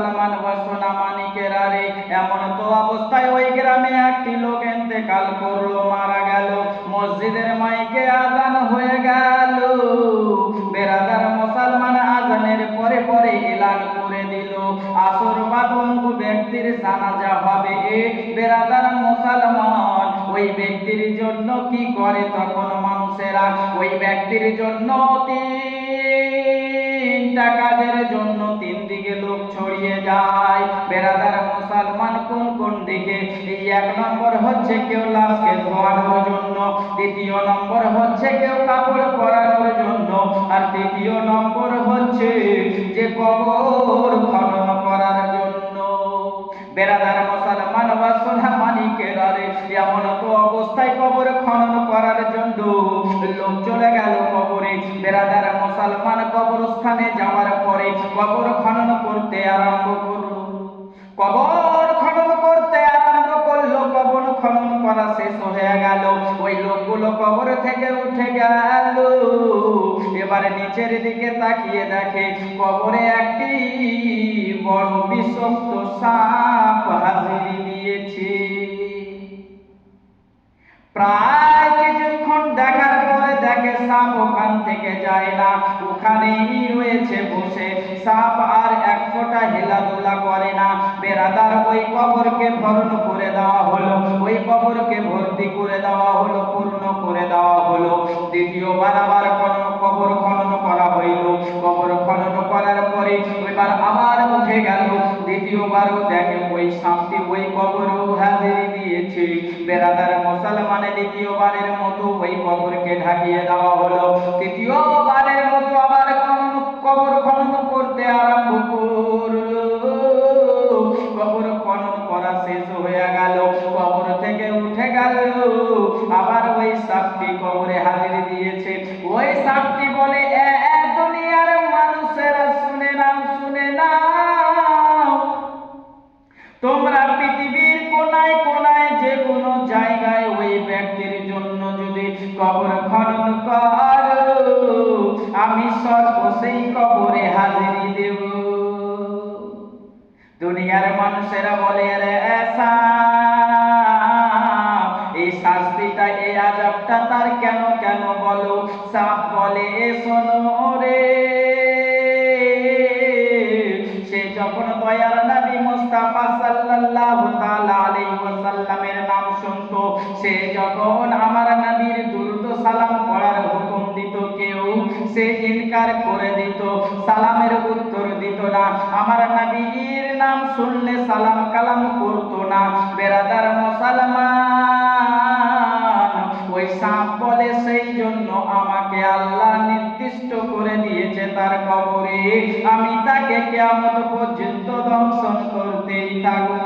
মুসলমান ও সোনামানিকেরা রে এমন তো অবস্থায় ওই গ্রামে একটি লোক এতেকাল করল, মারা গেল। মসজিদের মাইকে আজান হয়ে গেল। বেরাদার মুসলমান আজানের পরে পরে এলান করে দিল। আসর বা ব্যক্তির জানাজা হবে এ বেরাদার মুসলমান। ওই ব্যক্তির জন্য কি করে তখন মানুষেরা? ওই ব্যক্তির জন্য তিনটা কাজের জন্য তিন দিকে লোক ছড়িয়ে যায়। বেরাদার মুসলমান কোন কোন দিকে? এই এক নম্বর হচ্ছে কেউ লাশকে ধোয়ানোর জন্য, দ্বিতীয় নম্বর হচ্ছে কেউ কাপড় পরানোর জন্য, আর তৃতীয় নম্বর হচ্ছে যে কবর খনন করার জন্য। বেরাদার মুসলমান বা সোনা মানিকের আরে এমন তো অবস্থায় কবর খনন করার জন্য লোক চলে গেল কবরে। বেরাদার মুসলমান কবরস্থানে যাওয়ার পরে কবর খনন করতে আরম্ভ করল। কবর খনন করতে আরম্ভ করল, কবর খনন করা শেষ হয়ে গেল। ওই লোকগুলো কবর থেকে উঠে গেল। এবারে নিচের দিকে তাকিয়ে দেখে কবরে একটি বড় বিষাক্ত সাপ হাজিরি দিয়েছে। প্রায় কিছুক্ষণ দেখার পরে দেখে সাপ ওখান থেকে যায় না। ওখানেই রয়েছে বসে সাপ আর এক ফোঁটা হেলাধুলা করে না। বেরাদার ওই কবরকে ভরণ করে দেওয়া হলো। ওই কবরকে ভর্তি করে দেওয়া হলো, পূর্ণ করে দেওয়া হলো। দ্বিতীয়বার আবার কোন কবর খনন করা হইল। কবর খনন করার পরে এবার আবার উঠে গেল। দ্বিতীয়বারও দেখে ওই সাপটি ওই কবরও হাজিরি দিয়েছে। বেরাদার মুসলমানে দ্বিতীয়বারের মতো ওই কবরকে ঢাকিয়ে দেওয়া হলো। তৃতীয়বারের আবার ওই সাপটি কবরে হাজির দিয়েছে। ওই সাপটি বলে দুনিয়ার মানুষেরা শুনে নাও শুনে নাও। তোমরা পৃথিবীর কোনায় কোনায় যে কোনো জায়গায় ওই ব্যক্তির জন্য যদি কবর খনন করো আমি সর্ব সেই কবরে হাজিরি দেব। দুনিয়ার মানুষেরা বলে রে সাপ, আজাবটা তার কেন কেন বলো? সাপ বলে শোনো রে। সে যখন দয়ার নবী মুস্তাফা সাল্লাল্লাহু তাআলা আলাইহি ওয়াসাল্লামের নাম শুনতো, সে যখন আমার নবীর দুরূদ সালাম পড়ার হুকুম দিত কেউ, সে ইনকার করে দিত, সালামের উত্তর দিত না। আমার নবীর নাম শুনলে সালাম কালাম করতো আমাকে আল্লাহ নির্দিষ্ট করে দিয়েছে তার কবরে। আমি তাকে কেমন পর্যন্ত দংশন করতেই থাকব।